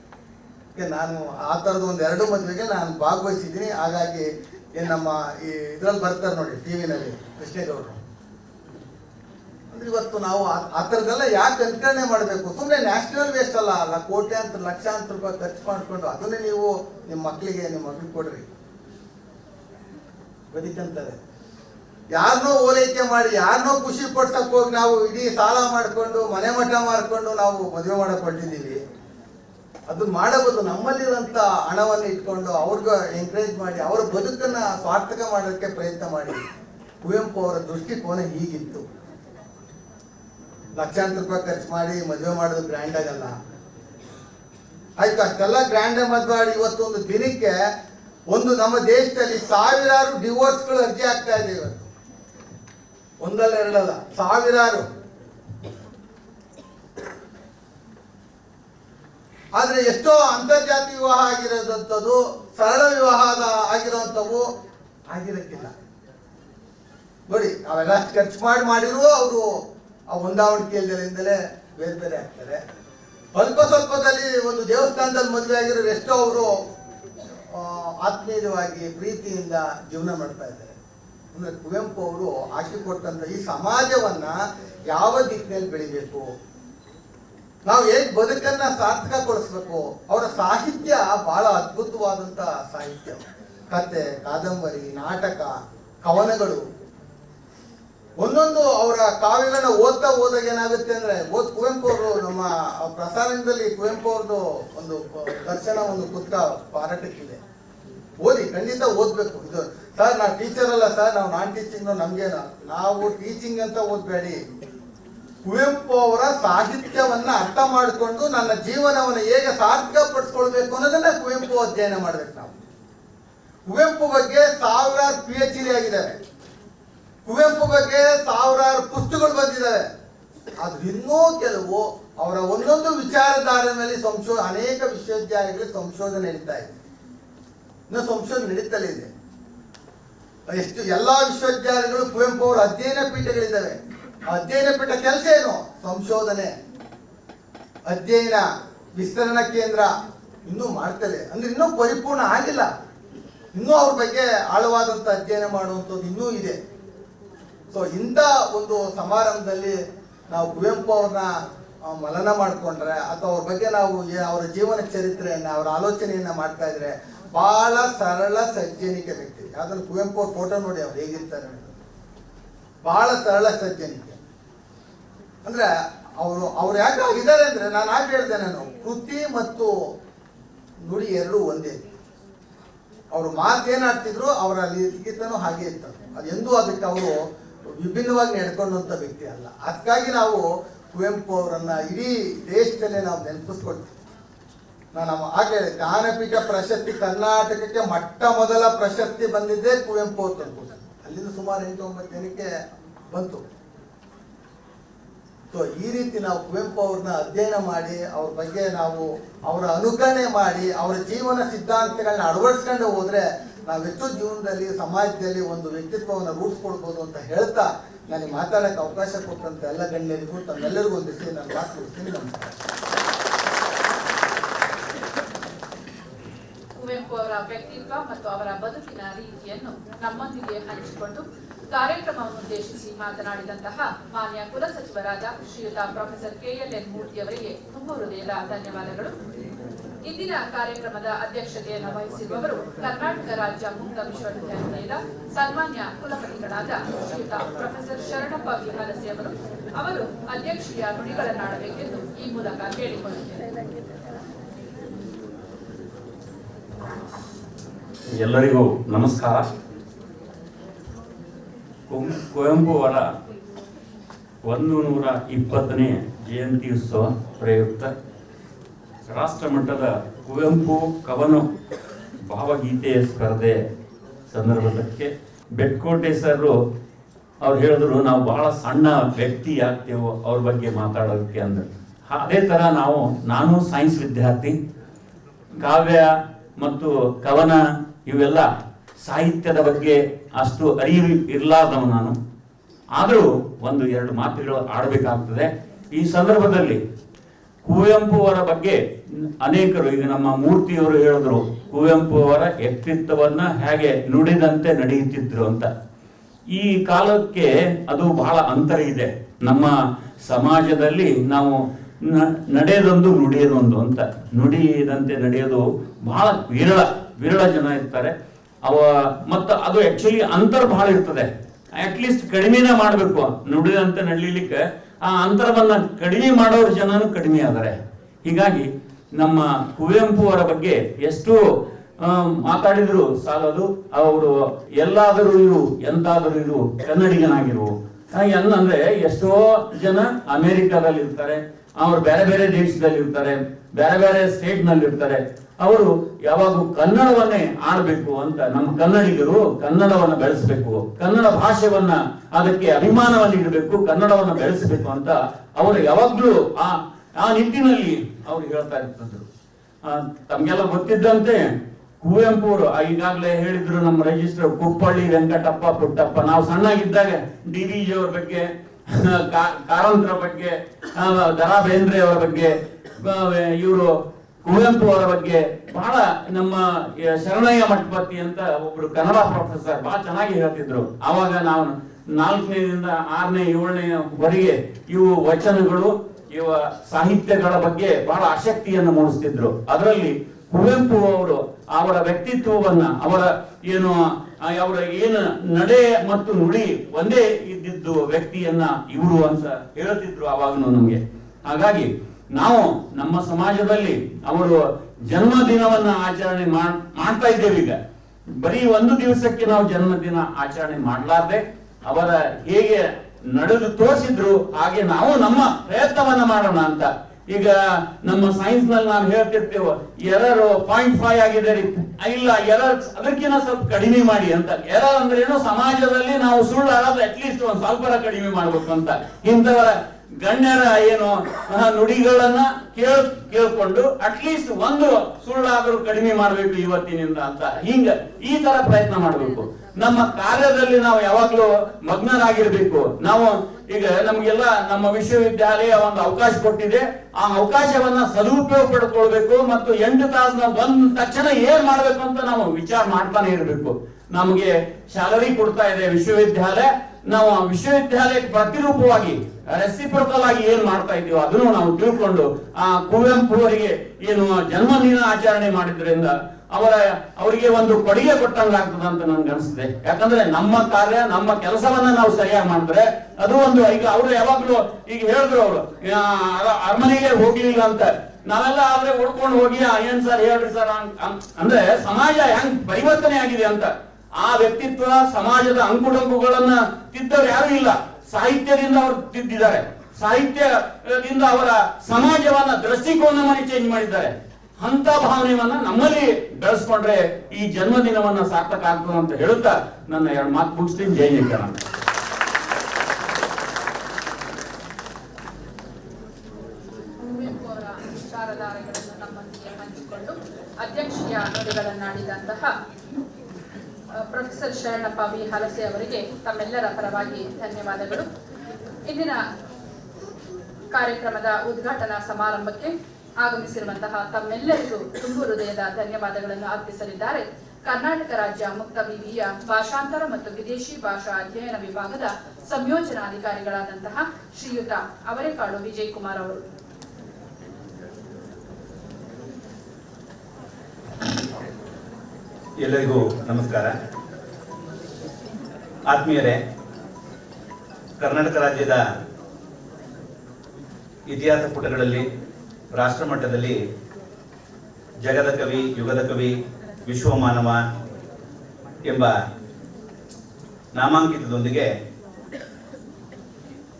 ನಾನು ಆ ಥರದ ಒಂದು ಎರಡು ಮದುವೆಗೆ ನಾನು ಭಾಗವಹಿಸಿದ್ದೀನಿ. ಹಾಗಾಗಿ ನಮ್ಮ ಈ ಇದ್ರಲ್ಲಿ ಬರ್ತಾರೆ ನೋಡಿ, ಟಿವಿನಲ್ಲಿ ಕೃಷ್ಣೇಗೌಡರು ಅಂದ್ರೆ ಇವತ್ತು ನಾವು ಆ- ಥರದ್ದೆಲ್ಲ ಯಾಕೆ ಅನುಕರಣೆ ಮಾಡಬೇಕು? ಸುಮ್ಮನೆ ನ್ಯಾಷನಲ್ ವೇಸ್ಟ್ ಅಲ್ಲ ಅಲ್ಲ ಕೋಟ್ಯಾಂತರ, ಲಕ್ಷಾಂತರ ರೂಪಾಯಿ ಖರ್ಚು ಮಾಡಿಕೊಂಡು ಅದನ್ನೇ ನೀವು ನಿಮ್ಮ ಮಕ್ಕಳಿಗೆ ನಿಮ್ಮ ಮಕ್ಳಿಗೆ ಕೊಡ್ರಿ. ಬದುಕಂತಾರೆ ಯಾರನ್ನೋ ಓಲೈಕೆ ಮಾಡಿ ಯಾರನ್ನೋ ಖುಷಿ ಪಡ್ಸಕ್ ಹೋಗಿ ನಾವು ಇಡೀ ಸಾಲ ಮಾಡ್ಕೊಂಡು, ಮನೆ ಮಠ ಮಾಡ್ಕೊಂಡು ನಾವು ಮದುವೆ ಮಾಡಕ್ ಅದು ಮಾಡಬಹುದು, ನಮ್ಮಲ್ಲಿರುವಂತ ಹಣವನ್ನು ಇಟ್ಕೊಂಡು ಅವ್ರಿಗೂ ಎಂಕರೇಜ್ ಮಾಡಿ, ಅವರ ಬದುಕನ್ನ ಸ್ವಾರ್ಥಕ ಮಾಡೋಕ್ಕೆ ಪ್ರಯತ್ನ ಮಾಡಿ. ಕುವೆಂಪು ಅವರ ದೃಷ್ಟಿಕೋನ ಹೀಗಿತ್ತು. ಲಕ್ಷಾಂತರ ರೂಪಾಯಿ ಖರ್ಚು ಮಾಡಿ ಮದುವೆ ಮಾಡೋದು ಗ್ರ್ಯಾಂಡ್ ಆಗಲ್ಲ. ಆಯ್ತು, ಅಷ್ಟೆಲ್ಲ ಗ್ರ್ಯಾಂಡ್ ಮದುವೆ ಮಾಡಿ ಇವತ್ತು ಒಂದು ದಿನಕ್ಕೆ ಒಂದು ನಮ್ಮ ದೇಶದಲ್ಲಿ ಸಾವಿರಾರು ಡಿವೋರ್ಸ್ಗಳು ಅರ್ಜಿ ಆಗ್ತಾ ಇದೆ ಇವತ್ತು. ಒಂದಲ್ಲ ಎರಡಲ್ಲ, ಸಾವಿರಾರು. ಆದ್ರೆ ಎಷ್ಟೋ ಅಂತರ್ಜಾತಿ ವಿವಾಹ ಆಗಿರೋದಂಥದ್ದು, ಸರಳ ವಿವಾಹದ ಆಗಿರೋಂಥವು ಆಗಿರಕ್ಕಿಲ್ಲ. ನೋಡಿ, ಅವೆಲ್ಲ ಖರ್ಚು ಮಾಡಿ ಮಾಡಿರುವ ಅವರು ಆ ಹೊಂದಾವಣಿಕೆಯಿಂದಲೇ ಬೇರೆ ಬೇರೆ ಆಗ್ತಾರೆ. ಸ್ವಲ್ಪ ಸ್ವಲ್ಪದಲ್ಲಿ ಒಂದು ದೇವಸ್ಥಾನದಲ್ಲಿ ಮದುವೆ ಆಗಿರೋ ಎಷ್ಟೋ ಅವರು ಆತ್ಮೀಯವಾಗಿ ಪ್ರೀತಿಯಿಂದ ಜೀವನ ಮಾಡ್ತಾ ಇದ್ದಾರೆ. ಕುವೆಂಪು ಅವರು ಆಶೆ ಕೊಟ್ಟಂತ ಈ ಸಮಾಜವನ್ನ ಯಾವ ದಿಕ್ಕಿನಲ್ಲಿ ಬೆಳಿಬೇಕು? ನಾವು ಹೇಗ್ ಬದುಕನ್ನ ಸಾರ್ಥಕಗೊಳಿಸ್ಬೇಕು? ಅವರ ಸಾಹಿತ್ಯ ಬಹಳ ಅದ್ಭುತವಾದಂತ ಸಾಹಿತ್ಯ. ಕತೆ, ಕಾದಂಬರಿ, ನಾಟಕ, ಕವನಗಳು. ಒಂದೊಂದು ಅವರ ಕಾವ್ಯಗಳನ್ನ ಓದ್ತಾ ಹೋದಾಗ ಏನಾಗುತ್ತೆ ಅಂದ್ರೆ, ಓದ್ ಕುವೆಂಪು ಅವರು ನಮ್ಮ ಪ್ರಸಾರದಲ್ಲಿ ಕುವೆಂಪು ಅವ್ರದ್ದು ಒಂದು ದರ್ಶನ ಒಂದು ಪುಸ್ತಕ ಪಾರಾಟಕ್ಕಿದೆ. ಓದಿ ಖಂಡಿತ ಓದ್ಬೇಕು. ಇದು ಸರ್ ನಾವು ಟೀಚರ್ ಅಲ್ಲ ಸರ್ ನಾವು ನಾನ್ ಟೀಚಿಂಗ್ ನಮ್ಗೇನ. ನಾವು ಟೀಚಿಂಗ್ ಅಂತ ಓದ್ಬೇಡಿ. ಕುವೆಂಪು ಅವರ ಸಾಹಿತ್ಯವನ್ನ ಅರ್ಥ ಮಾಡಿಕೊಂಡು ನನ್ನ ಜೀವನವನ್ನು ಹೇಗೆ ಸಾರ್ಥಕ ಪಡಿಸ್ಕೊಳ್ಬೇಕು ಅನ್ನೋದನ್ನ ಕುವೆಂಪು ಅಧ್ಯಯನ ಮಾಡ್ಬೇಕು ನಾವು. ಕುವೆಂಪು ಬಗ್ಗೆ ಸಾವಿರಾರು ಪಿ ಎಚ್ ಡಿ ಆಗಿದ್ದಾರೆ ಕುವೆಂಪು ಬಗ್ಗೆ ಸಾವಿರಾರು ಪುಸ್ತಕಗಳು ಬಂದಿದ್ದಾವೆ. ಆದ್ರೆ ಇನ್ನೂ ಕೆಲವು ಅವರ ಒಂದೊಂದು ವಿಚಾರಧಾರೆ ಮೇಲೆ ಸಂಶೋ, ಅನೇಕ ವಿಶ್ವವಿದ್ಯಾಲಯಗಳಲ್ಲಿ ಸಂಶೋಧನೆ ನಡೀತಾ ಇದೆ. ಇನ್ನು ಸಂಶೋಧನೆ ನಡೀತಲೇ ಇದೆ. ಎಷ್ಟು ಎಲ್ಲಾ ವಿಶ್ವವಿದ್ಯಾಲಯಗಳು ಕುವೆಂಪು ಅವರ ಅಧ್ಯಯನ ಪೀಠಗಳಿದ್ದಾವೆ. ಅಧ್ಯಯನ ಪೀಠ ಕೆಲಸ ಏನು? ಸಂಶೋಧನೆ. ಅಧ್ಯಯನ, ವಿಸ್ತರಣಾ ಕೇಂದ್ರ ಇನ್ನೂ ಮಾಡ್ತದೆ. ಅಂದ್ರೆ ಇನ್ನೂ ಪರಿಪೂರ್ಣ ಆಗಿಲ್ಲ. ಇನ್ನೂ ಅವ್ರ ಬಗ್ಗೆ ಆಳವಾದಂತ ಅಧ್ಯಯನ ಮಾಡುವಂಥದ್ದು ಇನ್ನೂ ಇದೆ. ಸೊ ಇಂಥ ಒಂದು ಸಮಾರಂಭದಲ್ಲಿ ನಾವು ಕುವೆಂಪು ಅವ್ರನ್ನ ಮಲನ ಮಾಡಿಕೊಂಡ್ರೆ ಅಥವಾ ಅವ್ರ ಬಗ್ಗೆ ನಾವು ಅವರ ಜೀವನ ಚರಿತ್ರೆಯನ್ನ, ಅವರ ಆಲೋಚನೆಯನ್ನ ಮಾಡ್ತಾ ಇದ್ರೆ ಬಹಳ ಸರಳ ಸಜ್ಜನಿಕೆ ವ್ಯಕ್ತಿ. ಯಾವ್ದಾದ್ರು ಕುವೆಂಪು ಅವ್ರ ಫೋಟೋ ನೋಡಿ ಅವ್ರು ಹೇಗಿರ್ತಾರೆ. ಬಹಳ ಸರಳ ಸಜ್ಜನಿಕೆ. ಅಂದ್ರೆ ಅವರು, ಅವ್ರು ಯಾಕೆ ಆಗಿದ್ದಾರೆ ಅಂದ್ರೆ ನಾನು ಆಗ ಹೇಳ್ದೆ ನಾನು. ಕೃತಿ ಮತ್ತು ನುಡಿ ಎರಡೂ ಒಂದೇ. ಅವರು ಮಾತೇನಾಡ್ತಿದ್ರು ಅವರ ಲಿಖಿತನೂ ಹಾಗೆ ಇತ್ತು ಅದು ಎಂದೂ ಅದಕ್ಕೆ ಅವರು ವಿಭಿನ್ನವಾಗಿ ನಡ್ಕೊಂಡಂತ ವ್ಯಕ್ತಿ ಅಲ್ಲ. ಅದಕ್ಕಾಗಿ ನಾವು ಕುವೆಂಪು ಅವರನ್ನ ಇಡೀ ದೇಶದಲ್ಲೇ ನಾವು ನೆನಪಿಸ್ಕೊಳ್ತೀವಿ. ನಾನು ಹಾಗೆ ಜ್ಞಾನಪೀಠ ಪ್ರಶಸ್ತಿ ಕರ್ನಾಟಕಕ್ಕೆ ಮೊಟ್ಟ ಮೊದಲ ಪ್ರಶಸ್ತಿ ಬಂದಿದ್ದೇ ಕುವೆಂಪು ಅಂತ ಅಲ್ಲಿಂದ ಸುಮಾರು ಎಂಟು ಒಂಬತ್ತು ಜನಕ್ಕೆ ಬಂತು. ಸೊ ಈ ರೀತಿ ನಾವು ಕುವೆಂಪು ಅವ್ರನ್ನ ಅಧ್ಯಯನ ಮಾಡಿ, ಅವ್ರ ಬಗ್ಗೆ ನಾವು ಅವರ ಅನುಕರಣೆ ಮಾಡಿ, ಅವರ ಜೀವನ ಸಿದ್ಧಾಂತಗಳನ್ನ ಅಳವಡಿಸ್ಕೊಂಡು ಹೋದ್ರೆ ನಾವು ಹೆಚ್ಚು ಜೀವನದಲ್ಲಿ, ಸಮಾಜದಲ್ಲಿ ಒಂದು ವ್ಯಕ್ತಿತ್ವವನ್ನು ರೂಢಿಸ್ಕೊಳ್ಬೋದು ಅಂತ ಹೇಳ್ತಾ ನನಗೆ ಮಾತಾಡಕ್ಕೆ ಅವಕಾಶ ಕೊಟ್ಟಂತ ಎಲ್ಲ ಗಣ್ಯರಿಗೂ, ತಮ್ಮೆಲ್ಲರಿಗೂ ಒಂದು ದಿವಸ ನಾನು ಮಾತು ಕೊಡ್ತೀನಿ ನಮಸ್ಕಾರ. ಕುವೆಂಪು ಅವರ ವ್ಯಕ್ತಿತ್ವ ಮತ್ತು ಅವರ ಬದುಕಿನ ರೀತಿಯನ್ನು ನಮ್ಮೊಂದಿಗೆ ಹಂಚಿಕೊಂಡು ಕಾರ್ಯಕ್ರಮವನ್ನು ಉದ್ದೇಶಿಸಿ ಮಾತನಾಡಿದಂತಹ ಮಾನ್ಯ ಕುಲಸಚಿವರಾದ ಶ್ರೀಯುತ ಪ್ರೊಫೆಸರ್ ಕೆಎಲ್ಎನ್ ಮೂರ್ತಿ ಅವರಿಗೆ ತುಂಬ ಹೃದಯದ ಧನ್ಯವಾದಗಳು. ಇಂದಿನ ಕಾರ್ಯಕ್ರಮದ ಅಧ್ಯಕ್ಷತೆಯನ್ನು ವಹಿಸಿರುವವರು ಕರ್ನಾಟಕ ರಾಜ್ಯ ಮುಕ್ತ ವಿಶ್ವವಿದ್ಯಾನಿಲಯದ ಸನ್ಮಾನ್ಯ ಕುಲಪತಿಗಳಾದ ಶ್ರೀಯುತ ಪ್ರೊಫೆಸರ್ ಶರಣಪ್ಪ ವಿಹಾರಸಿ ಅವರು ಅವರು ಅಧ್ಯಕ್ಷೀಯ ನುಡಿಗಳನ್ನಾಡಬೇಕೆಂದು ಈ ಮೂಲಕ ಕೇಳಿಕೊಳ್ಳುತ್ತೇನೆ ಎಲ್ಲರಿಗೂ ನಮಸ್ಕಾರ. ಕುವೆಂಪು ಅವರ ಒಂದು ನೂರ ಇಪ್ಪತ್ತನೇ ಜಯಂತಿ ಉತ್ಸವ ಪ್ರಯುಕ್ತ ರಾಷ್ಟ್ರ ಮಟ್ಟದ ಕುವೆಂಪು ಕವನು ಭಾವಗೀತೆಯ ಸ್ಪರ್ಧೆ ಸಂದರ್ಭದಕ್ಕೆ ಬೆಟ್ಕೋಟೆ ಸರ್ ಅವ್ರು ಹೇಳಿದ್ರು, ನಾವು ಬಹಳ ಸಣ್ಣ ವ್ಯಕ್ತಿ ಆಗ್ತೇವೋ ಅವ್ರ ಬಗ್ಗೆ ಮಾತಾಡೋದಕ್ಕೆ ಅಂದ್ರೆ. ಅದೇ ಥರ ನಾವು, ನಾನು ಸೈನ್ಸ್ ವಿದ್ಯಾರ್ಥಿ, ಕಾವ್ಯ ಮತ್ತು ಕವನ ಇವೆಲ್ಲ ಸಾಹಿತ್ಯದ ಬಗ್ಗೆ ಅಷ್ಟು ಅರಿವು ಇರಲಾರ್ದವ ನಾನು. ಆದರೂ ಒಂದು ಎರಡು ಮಾತುಗಳು ಆಡಬೇಕಾಗ್ತದೆ. ಈ ಸಂದರ್ಭದಲ್ಲಿ ಕುವೆಂಪು ಅವರ ಬಗ್ಗೆ ಅನೇಕರು, ಈಗ ನಮ್ಮ ಮೂರ್ತಿಯವರು ಹೇಳಿದ್ರು ಕುವೆಂಪು ಅವರ ವ್ಯಕ್ತಿತ್ವವನ್ನ ಹೇಗೆ ನುಡಿದಂತೆ ನಡೆಯುತ್ತಿದ್ರು ಅಂತ. ಈ ಕಾಲಕ್ಕೆ ಅದು ಬಹಳ ಅಂತರ ಇದೆ. ನಮ್ಮ ಸಮಾಜದಲ್ಲಿ ನಾವು ನಡೆಯದೊಂದು ನುಡಿಯದೊಂದು ಅಂತ. ನುಡಿಯದಂತೆ ನಡೆಯೋದು ಬಹಳ ವಿರಳ. ವಿರಳ ಜನ ಇರ್ತಾರೆ. ಅವ ಮತ್ತು ಅದು ಆಕ್ಚುಲಿ ಅಂತರ್ ಬಹಳ ಇರ್ತದೆ. ಅಟ್ಲೀಸ್ಟ್ ಕಡಿಮೆನೇ ಮಾಡಬೇಕು. ನುಡಿದಂತೆ ನಡೀಲಿಕ್ಕೆ ಆ ಅಂತರವನ್ನ ಕಡಿಮೆ ಮಾಡೋರು ಜನನು ಕಡಿಮೆ ಆದರೆ. ಹೀಗಾಗಿ ನಮ್ಮ ಕುವೆಂಪು ಅವರ ಬಗ್ಗೆ ಎಷ್ಟು ಮಾತಾಡಿದ್ರು. ಸಾಲದು, ಅವರು ಎಲ್ಲಾದರೂ ಇರು, ಎಂತಾದರೂ ಇರು, ಕನ್ನಡಿಗನಾಗಿರು. ಅಂದ್ರೆ ಎಷ್ಟೋ ಜನ ಅಮೆರಿಕದಲ್ಲಿ ಇರ್ತಾರೆ ಅವ್ರು ಬೇರೆ ಬೇರೆ ದೇಶದಲ್ಲಿ ಇರ್ತಾರೆ ಬೇರೆ ಬೇರೆ ಸ್ಟೇಟ್ನಲ್ಲಿ ಇರ್ತಾರೆ ಅವರು ಯಾವಾಗಲೂ ಕನ್ನಡವನ್ನೇ ಆಡಬೇಕು ಅಂತ ನಮ್ಮ ಕನ್ನಡಿಗರು ಕನ್ನಡವನ್ನ ಬೆಳೆಸಬೇಕು. ಕನ್ನಡ ಭಾಷೆವನ್ನ ಅದಕ್ಕೆ ಅಭಿಮಾನವನ್ನು ಇಡಬೇಕು, ಕನ್ನಡವನ್ನ ಬೆಳೆಸಬೇಕು ಅಂತ ಅವರು ಯಾವಾಗ್ಲೂ ಆ ಆ ನಿಟ್ಟಿನಲ್ಲಿ ಅವ್ರು ಹೇಳ್ತಾ ಇರ್ತಿದ್ರು. ತಮ್ಗೆಲ್ಲ ಗೊತ್ತಿದ್ದಂತೆ ಕುವೆಂಪು ಅವರು ಈಗಾಗಲೇ ಹೇಳಿದ್ರು ನಮ್ಮ ರಿಜಿಸ್ಟರ್ ಕುಪ್ಪಳ್ಳಿ ವೆಂಕಟಪ್ಪ ಪುಟ್ಟಪ್ಪ. ನಾವು ಸಣ್ಣಗಿದ್ದಾಗ ಡಿ ವಿ ಜಿ ಅವ್ರ ಬಗ್ಗೆ ಕಾರಂತರ ಬಗ್ಗೆ ದರಾ ಬೇಂದ್ರೆ ಅವರ ಬಗ್ಗೆ ಇವರು ಕುವೆಂಪು ಅವರ ಬಗ್ಗೆ ಬಹಳ ನಮ್ಮ ಶರಣಯ್ಯ ಮಠಪತಿ ಅಂತ ಒಬ್ರು ಕನ್ನಡ ಪ್ರೊಫೆಸರ್ ಬಹಳ ಚೆನ್ನಾಗಿ ಹೇಳ್ತಿದ್ರು. ಆವಾಗ ನಾವು ನಾಲ್ಕನೇದಿಂದ ಆರನೇ, ಏಳನೇ ವರೆಗೆ ಇವು ವಚನಗಳು, ಇವ ಸಾಹಿತ್ಯಗಳ ಬಗ್ಗೆ ಬಹಳ ಆಸಕ್ತಿಯನ್ನು ಮೂಡಿಸ್ತಿದ್ರು. ಅದರಲ್ಲಿ ಕುವೆಂಪು ಅವರು ಅವರ ವ್ಯಕ್ತಿತ್ವವನ್ನ, ಅವರ ಏನು ಅವರ ಏನು ನಡೆ ಮತ್ತು ನುಡಿ ಒಂದೇ ಇದ್ದಿದ್ದು ವ್ಯಕ್ತಿಯನ್ನ ಇವರು ಅಂತ ಹೇಳ್ತಿದ್ರು ಅವಾಗನು ನಮ್ಗೆ. ಹಾಗಾಗಿ ನಾವು ನಮ್ಮ ಸಮಾಜದಲ್ಲಿ ಅವರು ಜನ್ಮದಿನವನ್ನ ಆಚರಣೆ ಮಾಡ್- ಮಾಡ್ತಾ ಇದ್ದೇವೆ ಈಗ. ಬರೀ ಒಂದು ದಿವಸಕ್ಕೆ ನಾವು ಜನ್ಮದಿನ ಆಚರಣೆ ಮಾಡಲಾರ್ದೆ, ಅವರ ಹೇಗೆ ನಡೆದು ತೋರಿಸಿದ್ರು ಹಾಗೆ ನಾವು ನಮ್ಮ ಪ್ರಯತ್ನವನ್ನ ಮಾಡೋಣ ಅಂತ. ಈಗ ನಮ್ಮ ಸೈನ್ಸ್ನಲ್ಲಿ ನಾವು ಹೇಳ್ತಿರ್ತೇವೆ ಎರರ್ ಪಾಯಿಂಟ್ ಫೈವ್ ಆಗಿದೆ ಇಲ್ಲ ಎರರ್ ಅದಕ್ಕಿಂತ ಸ್ವಲ್ಪ ಕಡಿಮೆ ಮಾಡಿ ಅಂತ. ಎರರ್ ಅಂದ್ರೆ ಏನು ಸಮಾಜದಲ್ಲಿ ನಾವು ಸುಳ್ಳು ಅಟ್ಲೀಸ್ಟ್ ಒಂದ್ ಸ್ವಲ್ಪ ಕಡಿಮೆ ಮಾಡ್ಬೇಕು ಅಂತ. ಇಂಥವರ ಗಣ್ಯರ ಏನು ನುಡಿಗಳನ್ನ ಕೇಳ್, ಕೇಳ್ಕೊಂಡು ಅಟ್ಲೀಸ್ಟ್ ಒಂದು ಸುಳ್ಳಾದರೂ ಕಡಿಮೆ ಮಾಡ್ಬೇಕು ಇವತ್ತಿನಿಂದ ಅಂತ. ಹಿಂಗ ಈ ತರ ಪ್ರಯತ್ನ ಮಾಡಬೇಕು. ನಮ್ಮ ಕಾರ್ಯದಲ್ಲಿ ನಾವು ಯಾವಾಗ್ಲೂ ಮಗ್ನರಾಗಿರ್ಬೇಕು. ನಾವು ಈಗ ನಮಗೆಲ್ಲ ನಮ್ಮ ವಿಶ್ವವಿದ್ಯಾಲಯ ಒಂದು ಅವಕಾಶ ಕೊಟ್ಟಿದೆ. ಆ ಅವಕಾಶವನ್ನ ಸದುಪಯೋಗ ಪಡ್ಕೊಳ್ಬೇಕು ಮತ್ತು ಎಂಟು ತಾಸು ಬಂದ ತಕ್ಷಣ ಏನ್ ಮಾಡ್ಬೇಕು ಅಂತ ನಾವು ವಿಚಾರ ಮಾಡ್ತಾನೆ ಇರಬೇಕು. ನಮಗೆ ಸ್ಯಾಲರಿ ಕೊಡ್ತಾ ಇದೆ ವಿಶ್ವವಿದ್ಯಾಲಯ. ನಾವು ವಿಶ್ವವಿದ್ಯಾಲಯಕ್ಕೆ ಪ್ರತಿರೂಪವಾಗಿ ರೆಸಿಪ್ರಕಲ್ ಆಗಿ ಏನ್ ಮಾಡ್ತಾ ಇದೀವೋ ಅದನ್ನು ನಾವು ತಿಳ್ಕೊಂಡು ಆ ಕುವೆಂಪು ಅವರಿಗೆ ಏನು ಜನ್ಮದಿನ ಆಚರಣೆ ಮಾಡಿದ್ರಿಂದ ಅವರ ಅವರಿಗೆ ಒಂದು ಕೊಡುಗೆ ಕೊಟ್ಟಂಗಾಗ್ತದ ಅಂತ ನನ್ಗೆ ಅನಿಸ್ತದೆ. ಯಾಕಂದ್ರೆ ನಮ್ಮ ಕಾರ್ಯ ನಮ್ಮ ಕೆಲಸವನ್ನ ನಾವು ಸರಿಯಾಗಿ ಮಾಡಿದ್ರೆ ಅದು ಒಂದು ಈಗ ಅವರು ಯಾವಾಗ್ಲೂ ಈಗ ಹೇಳಿದ್ರು ಅವರು ಅರಮನೆಗೆ ಹೋಗ್ಲಿಲ್ಲ ಅಂತ. ನಾವೆಲ್ಲ ಆದ್ರೆ ಉಳ್ಕೊಂಡು ಹೋಗಿ "ಆ, ಏನ್ ಸರ್ ಹೇಳ್ರಿ ಸರ್ ಅಂದ್ರೆ ಸಮಾಜ ಹೆಂಗ್ ಪರಿವರ್ತನೆ ಆಗಿದೆ ಅಂತ. ಆ ವ್ಯಕ್ತಿತ್ವ ಸಮಾಜದ ಅಂಕುಡಂಕುಗಳನ್ನ ತಿದ್ದವ್ರು ಯಾರು ಇಲ್ಲ. ಸಾಹಿತ್ಯದಿಂದ ಅವರು ತಿದ್ದಿದ್ದಾರೆ. ಸಾಹಿತ್ಯದಿಂದ ಅವರ ಸಮಾಜವನ್ನ ದೃಷ್ಟಿಕೋನವನ್ನು ಚೇಂಜ್ ಮಾಡಿದ್ದಾರೆ. ಅಂತ ಭಾವನೆಯನ್ನ ನಮ್ಮಲ್ಲಿ ಬೆಳೆಸ್ಕೊಂಡ್ರೆ ಈ ಜನ್ಮದಿನವನ್ನ ಸಾರ್ಥಕ ಆಗ್ತದೆ ಅಂತ ಹೇಳುತ್ತಾ ನನ್ನ ಎರಡು ಮಾತು ಮುಗಿಸ್ತೀನಿ. ಜೈ ಕುವೆಂಪು ಅವರ ವಿಚಾರಧಾರೆಗಳನ್ನು ನಮ್ಮೊಂದಿಗೆ ಹಂಚಿಕೊಂಡು ಅಧ್ಯಕ್ಷೀಯ ನುಡಿಗಳನ್ನಾಡಿದಂತಹ ಅ, ಪ್ರೊಫೆಸರ್ ಶರಣಪ್ಪ ವಿ ಹಲಸೆ ಅವರಿಗೆ ತಮ್ಮೆಲ್ಲರ ಪರವಾಗಿ ಧನ್ಯವಾದಗಳು. ಇಂದಿನ ಕಾರ್ಯಕ್ರಮದ ಉದ್ಘಾಟನಾ ಸಮಾರಂಭಕ್ಕೆ ಆಗಮಿಸಿರುವಂತಹ ತಮ್ಮೆಲ್ಲರಿಗೂ ತುಂಬು ಹೃದಯದ ಧನ್ಯವಾದಗಳನ್ನು ಅರ್ಪಿಸಲಿದ್ದಾರೆ. ಕರ್ನಾಟಕ ರಾಜ್ಯ ಮುಕ್ತ ವಿವಿಯ ಭಾಷಾಂತರ ಮತ್ತು ವಿದೇಶಿ ಭಾಷಾ ಅಧ್ಯಯನ ವಿಭಾಗದ ಸಂಯೋಜನಾಧಿಕಾರಿಗಳಾದಂತಹ ಶ್ರೀಯುತ ಅವರೇಕಾಳು ವಿಜಯ್ ಕುಮಾರ್ ಅವರು. ಎಲ್ಲರಿಗೂ ನಮಸ್ಕಾರ. ಆತ್ಮೀಯರೇ, ಕರ್ನಾಟಕ ರಾಜ್ಯದ ಇತಿಹಾಸ ಪುಟಗಳಲ್ಲಿ ರಾಷ್ಟ್ರ ಮಟ್ಟದಲ್ಲಿ ಜಗದ ಕವಿ, ಯುಗದ ಕವಿ ವಿಶ್ವಮಾನವ ಎಂಬ ನಾಮಾಂಕಿತದೊಂದಿಗೆ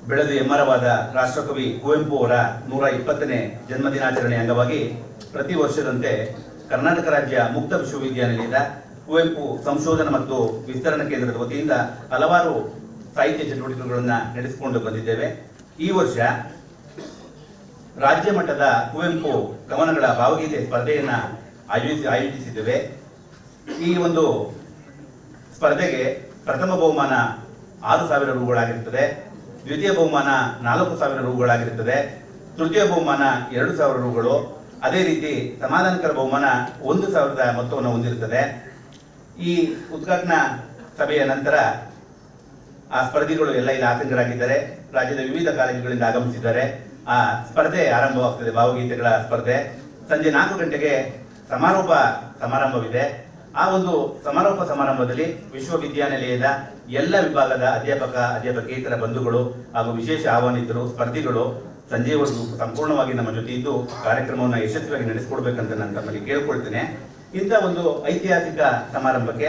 ಬೆಳೆದು ಎಮ್ಮರವಾದ ರಾಷ್ಟ್ರಕವಿ ಕುವೆಂಪು ಅವರ ನೂರ ಇಪ್ಪತ್ತನೇ ಜನ್ಮದಿನಾಚರಣೆ ಅಂಗವಾಗಿ ಪ್ರತಿ ವರ್ಷದಂತೆ ಕರ್ನಾಟಕ ರಾಜ್ಯ ಮುಕ್ತ ವಿಶ್ವವಿದ್ಯಾನಿಲಯದ ಕುವೆಂಪು ಸಂಶೋಧನಾ ಮತ್ತು ವಿಸ್ತರಣಾ ಕೇಂದ್ರದ ವತಿಯಿಂದ ಹಲವಾರು ಸಾಹಿತ್ಯ ಚಟುವಟಿಕೆಗಳನ್ನು ನಡೆಸಿಕೊಂಡು ಬಂದಿದ್ದೇವೆ. ಈ ವರ್ಷ ರಾಜ್ಯ ಮಟ್ಟದ ಕುವೆಂಪು ಕವನಗಳ ಭಾವಗೀತೆ ಸ್ಪರ್ಧೆಯನ್ನು ಆಯೋಜಿಸಿ ಆಯೋಜಿಸಿದ್ದೇವೆ. ಈ ಒಂದು ಸ್ಪರ್ಧೆಗೆ ಪ್ರಥಮ ಬಹುಮಾನ ಆರು ಸಾವಿರ ರೂಗಳಾಗಿರುತ್ತದೆ ದ್ವಿತೀಯ ಬಹುಮಾನ ನಾಲ್ಕು ಸಾವಿರ ರೂಗಳಾಗಿರುತ್ತದೆ ತೃತೀಯ ಬಹುಮಾನ ಎರಡು ಸಾವಿರ ರೂಗಳು. ಅದೇ ರೀತಿ ಸಮಾಧಾನಕರ ಬಹುಮಾನ ಒಂದು ಸಾವಿರದ ಮೊತ್ತವನ್ನು ಹೊಂದಿರುತ್ತದೆ. ಈ ಉದ್ಘಾಟನಾ ಸಭೆಯ ನಂತರ ಆ ಸ್ಪರ್ಧಿಗಳು ಎಲ್ಲ ಇಲ್ಲಿ ಆತಂಕರಾಗಿದ್ದಾರೆ ರಾಜ್ಯದ ವಿವಿಧ ಕಾಲೇಜುಗಳಿಂದ ಆಗಮಿಸಿದ್ದಾರೆ. ಆ ಸ್ಪರ್ಧೆ ಆರಂಭವಾಗ್ತದೆ, ಭಾವಗೀತೆಗಳ ಸ್ಪರ್ಧೆ. ಸಂಜೆ ನಾಲ್ಕು ಗಂಟೆಗೆ ಸಮಾರೋಪ ಸಮಾರಂಭವಿದೆ. ಆ ಒಂದು ಸಮಾರೋಪ ಸಮಾರಂಭದಲ್ಲಿ ವಿಶ್ವವಿದ್ಯಾನಿಲಯದ ಎಲ್ಲ ವಿಭಾಗದ ಅಧ್ಯಾಪಕ, ಅಧ್ಯಾಪಕೇತರ ಬಂಧುಗಳು ಹಾಗೂ ವಿಶೇಷ ಆಹ್ವಾನಿತರು, ಸ್ಪರ್ಧಿಗಳು ಸಂಜೆವರೆಗೂ ಸಂಪೂರ್ಣವಾಗಿ ನಮ್ಮ ಜೊತೆ ಇದ್ದು ಕಾರ್ಯಕ್ರಮವನ್ನು ಯಶಸ್ವಿಯಾಗಿ ನಡೆಸಿಕೊಡ್ಬೇಕಂತ ನಾನು ತಮ್ಮಲ್ಲಿ ಕೇಳ್ಕೊಳ್ತೇನೆ. ಇಂಥ ಒಂದು ಐತಿಹಾಸಿಕ ಸಮಾರಂಭಕ್ಕೆ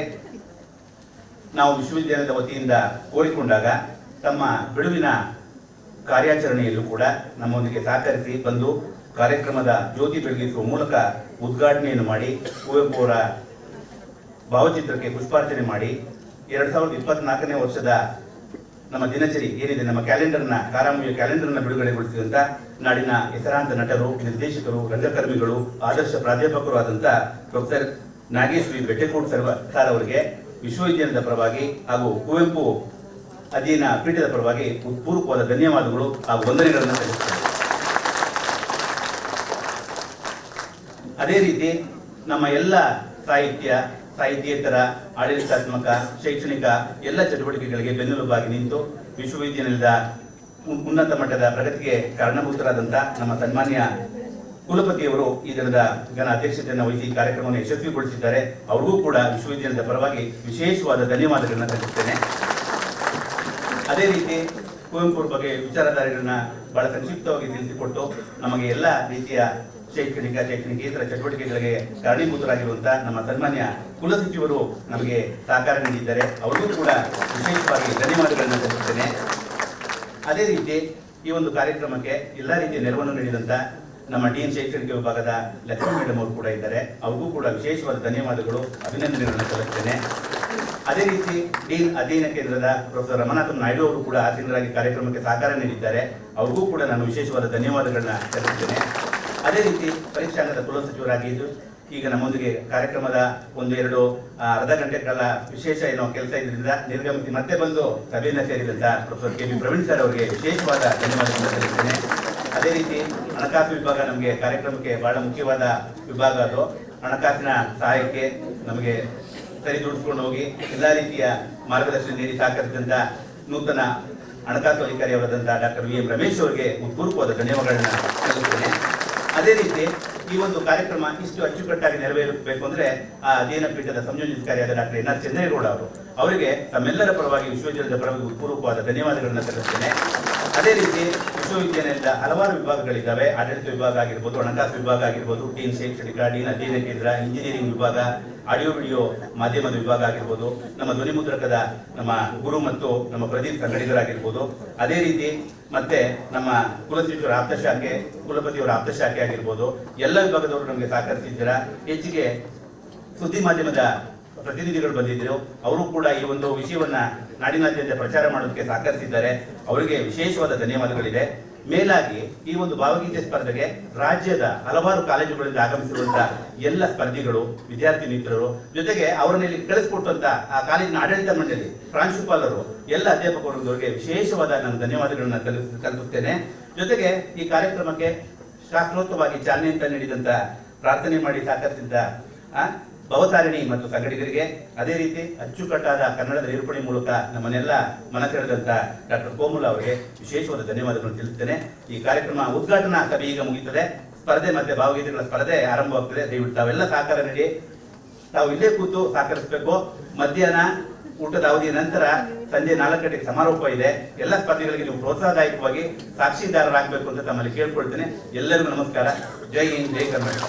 ನಾವು ವಿಶ್ವವಿದ್ಯಾಲಯದ ವತಿಯಿಂದ ಓಡಿಕೊಂಡಾಗ ತಮ್ಮ ಬಿಡುವಿನ ಕಾರ್ಯಾಚರಣೆಯಲ್ಲೂ ಕೂಡ ನಮ್ಮೊಂದಿಗೆ ಸಹಕರಿಸಿ ಬಂದು ಕಾರ್ಯಕ್ರಮದ ಜ್ಯೋತಿ ಬೆಳಗಿಸುವ ಮೂಲಕ ಉದ್ಘಾಟನೆಯನ್ನು ಮಾಡಿ, ಕುವೆಂಪು ಅವರ ಭಾವಚಿತ್ರಕ್ಕೆ ಪುಷ್ಪಾರ್ಚನೆ ಮಾಡಿ, ಎರಡ್ ಸಾವಿರದ ಇಪ್ಪತ್ನಾಲ್ಕನೇ ವರ್ಷದ ನಮ್ಮ ದಿನಚರಿ ಏನಿದೆ, ನಮ್ಮ ಕ್ಯಾಲೆಂಡರ್ನ ಕಾರಾಮುಯ ಕ್ಯಾಲೆಂಡರ್ನ ಬಿಡುಗಡೆಗೊಳಿಸಿದಂತ ನಾಡಿನ ಹೆಸರಾಂತ ನಟರು, ನಿರ್ದೇಶಕರು, ರಂಗಕರ್ಮಿಗಳು, ಆದರ್ಶ ಪ್ರಾಧ್ಯಾಪಕರು ಆದಂತ ಪ್ರೊಫೆಸರ್ ನಾಗೇಶ್ ವಿ ಬೆಟ್ಟೆಕೋಟ್ ಸರ್ವ, ಸರ್ ಅವರಿಗೆ ವಿಶ್ವವಿದ್ಯಾಲಯದ ಪರವಾಗಿ ಹಾಗೂ ಕುವೆಂಪು ಅಧೀನ ಪೀಠದ ಪರವಾಗಿ ಪೂರ್ವಕವಾದ ಧನ್ಯವಾದಗಳು ಹಾಗೂ ವಂದನೆಗಳನ್ನು ಸಲ್ಲಿಸುತ್ತೇನೆ. ಅದೇ ರೀತಿ ನಮ್ಮ ಎಲ್ಲ ಸಾಹಿತ್ಯ ಸಾಹಿತ್ಯೇತರ, ಆಡಳಿತಾತ್ಮಕ, ಶೈಕ್ಷಣಿಕ ಎಲ್ಲ ಚಟುವಟಿಕೆಗಳಿಗೆ ಬೆನ್ನೆಲುಬಾಗಿ ನಿಂತು ವಿಶ್ವವಿದ್ಯಾನಿಲಯದ ಉನ್- ಉನ್ನತ ಮಟ್ಟದ ಪ್ರಗತಿಗೆ ಕಾರಣಭೂತರಾದಂಥ ನಮ್ಮ ಸನ್ಮಾನ್ಯ ಕುಲಪತಿಯವರು ಈ ದಿನದ ಘನ ಅಧ್ಯಕ್ಷತೆಯನ್ನು ವಹಿಸಿ ಕಾರ್ಯಕ್ರಮವನ್ನು ಯಶಸ್ವಿಗೊಳಿಸಿದ್ದಾರೆ. ಅವರಿಗೂ ಕೂಡ ವಿಶ್ವವಿದ್ಯಾಲಯದ ಪರವಾಗಿ ವಿಶೇಷವಾದ ಧನ್ಯವಾದಗಳನ್ನು ಸಲ್ಲಿಸುತ್ತೇನೆ. ಅದೇ ರೀತಿ ಕುವೆಂಪು ಬಗ್ಗೆ ವಿಚಾರಧಾರೆಗಳನ್ನ ಬಹಳ ಸಂಕ್ಷಿಪ್ತವಾಗಿ ತಿಳಿಸಿಕೊಟ್ಟು ನಮಗೆ ಎಲ್ಲ ರೀತಿಯ ಶೈಕ್ಷಣಿಕ ಶೈಕ್ಷಣಿಕೇತರ ಚಟುವಟಿಕೆಗಳಿಗೆ ಕಾರಣೀಭೂತರಾಗಿರುವಂತಹ ನಮ್ಮ ಸನ್ಮಾನ್ಯ ಕುಲಸಚಿವರು ನಮಗೆ ಸಹಕಾರ ನೀಡಿದ್ದಾರೆ. ಅವರಿಗೂ ಕೂಡ ವಿಶೇಷವಾಗಿ ಧನ್ಯವಾದಗಳನ್ನು ಸಲ್ಲಿಸುತ್ತೇನೆ. ಅದೇ ರೀತಿ ಈ ಒಂದು ಕಾರ್ಯಕ್ರಮಕ್ಕೆ ಎಲ್ಲ ರೀತಿಯ ನೆರವನ್ನು ನೀಡಿದಂತ ನಮ್ಮ ಡಿಎನ್ ಶೈಕ್ಷಣಿಕ ವಿಭಾಗದ ಲಕ್ಷ್ಮೀ ಮೇಡಮ್ ಅವರು ಕೂಡ ಇದ್ದಾರೆ. ಅವ್ರಿಗೂ ಕೂಡ ವಿಶೇಷವಾದ ಧನ್ಯವಾದಗಳು, ಅಭಿನಂದನೆಗಳನ್ನು ಸಲ್ಲಿಸುತ್ತೇನೆ. ಅದೇ ರೀತಿ ಡೀನ್ ಅಧ್ಯಯನ ಕೇಂದ್ರದ ಪ್ರೊಫೆಸರ್ ರಮನಾಥನ್ ನಾಯ್ಡು ಅವರು ಕೂಡ ಆಸೀನರಾಗಿ ಕಾರ್ಯಕ್ರಮಕ್ಕೆ ಸಹಕಾರ ನೀಡಿದ್ದಾರೆ. ಅವ್ರಿಗೂ ಕೂಡ ನಾನು ವಿಶೇಷವಾದ ಧನ್ಯವಾದಗಳನ್ನ ಸಲ್ಲಿಸ್ತೇನೆ ಅದೇ ರೀತಿ ಪರೀಕ್ಷಾಂಗದ ಕುಲಸಚಿವರಾಗಿದ್ದು ಈಗ ನಮ್ಮೊಂದಿಗೆ ಕಾರ್ಯಕ್ರಮದ ಒಂದು, ಎರಡು ಅರ್ಧ ಗಂಟೆ ಕಾಲ ವಿಶೇಷ ಏನೋ ಕೆಲಸ ಇದರಿಂದ ನಿರ್ಗಮಿಸಿ ಮತ್ತೆ ಬಂದು ಸಭೆಯನ್ನು ಸೇರಿದಂತ professor K B Praveen sir ಅವರಿಗೆ ವಿಶೇಷವಾದ ಧನ್ಯವಾದಗಳನ್ನು ಸಲ್ಲಿಸ್ತೇನೆ ಅದೇ ರೀತಿ ಹಣಕಾಸು ವಿಭಾಗ ನಮಗೆ ಕಾರ್ಯಕ್ರಮಕ್ಕೆ ಬಹಳ ಮುಖ್ಯವಾದ ವಿಭಾಗ ಅದು. ಹಣಕಾಸಿನ ಸಹಾಯಕ್ಕೆ ನಮಗೆ ಸರಿ ದುಡಿಸ್ಕೊಂಡು ಹೋಗಿ ಎಲ್ಲ ರೀತಿಯ ಮಾರ್ಗದರ್ಶನ ನೀಡಿ ಸಹಕರಿಸಿದಂಥ ನೂತನ ಹಣಕಾಸು ಅಧಿಕಾರಿಯವರಾದಂತಹ ಡಾಕ್ಟರ್ ವಿ ಎಂ ರಮೇಶ್ ಅವರಿಗೆ ಪೂರ್ವಕವಾದ ಧನ್ಯವಾದಗಳನ್ನು ಸಲ್ಲಿಸ್ತೇನೆ ಅದೇ ರೀತಿ ಈ ಒಂದು ಕಾರ್ಯಕ್ರಮ ಇಷ್ಟು ಅಚ್ಚುಕಟ್ಟಾಗಿ ನೆರವೇರಬೇಕು ಅಂದ್ರೆ, ಆ ಅಧ್ಯಯನ ಪೀಠದ ಸಂಯೋಜಿತಕಾರಿಯಾದ ಡಾಕ್ಟರ್ ಎನ್ ಆರ್ ಚಂದ್ರೇಗೌಡ ಅವರು. ಅವರಿಗೆ ತಮ್ಮೆಲ್ಲರ ಪರವಾಗಿ ವಿಶ್ವವಿದ್ಯಾಲಯದ ಪರವಾಗಿ ಪೂರ್ವಕವಾದ ಧನ್ಯವಾದಗಳನ್ನು ಸಲ್ಲಿಸ್ತೇನೆ. ಅದೇ ರೀತಿ ವಿಶ್ವವಿದ್ಯಾಲಯದ ಹಲವಾರು ವಿಭಾಗಗಳಿದ್ದಾವೆ. ಆಡಳಿತ ವಿಭಾಗ ಆಗಿರ್ಬೋದು, ಹಣಕಾಸು ವಿಭಾಗ ಆಗಿರ್ಬೋದು ಡೀನ್ ಶೈಕ್ಷಣಿಕ ಡೀನ್ ಅಧ್ಯಯನ ಕೇಂದ್ರ, ಇಂಜಿನಿಯರಿಂಗ್ ವಿಭಾಗ, ಆಡಿಯೋ, ವಿಡಿಯೋ ಮಾಧ್ಯಮದ ವಿಭಾಗ ಆಗಿರ್ಬೋದು, ನಮ್ಮ ಧ್ವನಿ ಮುದ್ರಕದ ನಮ್ಮ ಗುರು ಮತ್ತು ನಮ್ಮ ಪ್ರದೀಪ್ ಕನ್ನಡಿಗರಾಗಿರ್ಬೋದು ಅದೇ ರೀತಿ ಮತ್ತೆ ನಮ್ಮ ಕುಲಸಚಿವರ ಆಪ್ತ ಶಾಖೆ, ಕುಲಪತಿಯವರ ಆಪ್ತ ಶಾಖೆ ಆಗಿರ್ಬೋದು. ಎಲ್ಲ ವಿಭಾಗದವರು ನಮಗೆ ಸಹಕರಿಸಿದ್ದೀರಾ? ಹೆಚ್ಚಿಗೆ ಸುದ್ದಿ ಮಾಧ್ಯಮದ ಪ್ರತಿನಿಧಿಗಳು ಬಂದಿದ್ದರು ಅವರು ಕೂಡ ಈ ಒಂದು ವಿಷಯವನ್ನ ನಾಡಿನಾದ್ಯಂತ ಪ್ರಚಾರ ಮಾಡೋದಕ್ಕೆ ಸಹಕರಿಸಿದ್ದಾರೆ. ಅವರಿಗೆ ವಿಶೇಷವಾದ ಧನ್ಯವಾದಗಳಿದೆ. ಮೇಲಾಗಿ ಈ ಒಂದು ಭಾವಗೀತೆ ಸ್ಪರ್ಧೆಗೆ ರಾಜ್ಯದ ಹಲವಾರು ಕಾಲೇಜುಗಳಿಂದ ಆಗಮಿಸಿರುವಂತಹ ಎಲ್ಲ ಸ್ಪರ್ಧಿಗಳು ವಿದ್ಯಾರ್ಥಿ ಮಿತ್ರರು ಜೊತೆಗೆ ಅವರನ್ನ ಇಲ್ಲಿ ಕಳಿಸ್ಕೊಟ್ಟಂತ ಆ ಕಾಲೇಜಿನ ಆಡಳಿತ ಮಂಡಳಿ ಪ್ರಾಂಶುಪಾಲರು ಎಲ್ಲ ಅಧ್ಯಾಪಕ ವರ್ಗದವರಿಗೆ ವಿಶೇಷವಾದ ನಾನು ಧನ್ಯವಾದಗಳನ್ನು ತಲುಪಿಸ್ತೇನೆ ಜೊತೆಗೆ ಈ ಕಾರ್ಯಕ್ರಮಕ್ಕೆ ಶಾಸ್ತ್ರೋಕ್ತವಾಗಿ ಚಾಲನೆ ಅಂತ ನೀಡಿದಂತ ಪ್ರಾರ್ಥನೆ ಮಾಡಿ ಸಹಕರಿಸಿದ್ದ ಆ, ಭವತಾರಿಣಿ ಮತ್ತು ಸಂಗಡಿಗರಿಗೆ ಅದೇ ರೀತಿ ಅಚ್ಚುಕಟ್ಟಾದ ಕನ್ನಡದ ನಿರೂಪಣೆ ಮೂಲಕ ನಮ್ಮನ್ನೆಲ್ಲ ಮನಸೆಳೆದಂತ ಡಾಕ್ಟರ್ ಕೋಮುಲ ಅವರಿಗೆ ವಿಶೇಷವಾದ ಧನ್ಯವಾದಗಳನ್ನು ತಿಳಿಸುತ್ತೇನೆ. ಈ ಕಾರ್ಯಕ್ರಮ ಉದ್ಘಾಟನಾ ಸಭೆ ಈಗ ಮುಗಿಯುತ್ತದೆ. ಸ್ಪರ್ಧೆ ಮತ್ತೆ ಭಾವಗೀತೆಗಳ ಸ್ಪರ್ಧೆ ಆರಂಭವಾಗ್ತದೆ. ದಯವಿಟ್ಟು ತಾವೆಲ್ಲ ಸಹಕಾರ ನೀಡಿ. ತಾವು ಇಲ್ಲೇ ಕೂತು ಸಹಕರಿಸಬೇಕು. ಮಧ್ಯಾಹ್ನ ಊಟದ ಅವಧಿಯ ನಂತರ ಸಂಜೆ ನಾಲ್ಕು ಗಂಟೆಗೆ ಸಮಾರೋಪ ಇದೆ. ಎಲ್ಲ ಸ್ಪರ್ಧೆಗಳಿಗೆ ನೀವು ಪ್ರೋತ್ಸಾಹದಾಯಕವಾಗಿ ಸಾಕ್ಷಿದಾರರಾಗಬೇಕು ಅಂತ ತಮ್ಮಲ್ಲಿ ಕೇಳ್ಕೊಳ್ತೇನೆ. ಎಲ್ಲರಿಗೂ ನಮಸ್ಕಾರ. ಜೈ ಹಿಂದ್, ಜೈ ಕರ್ನಾಟಕ.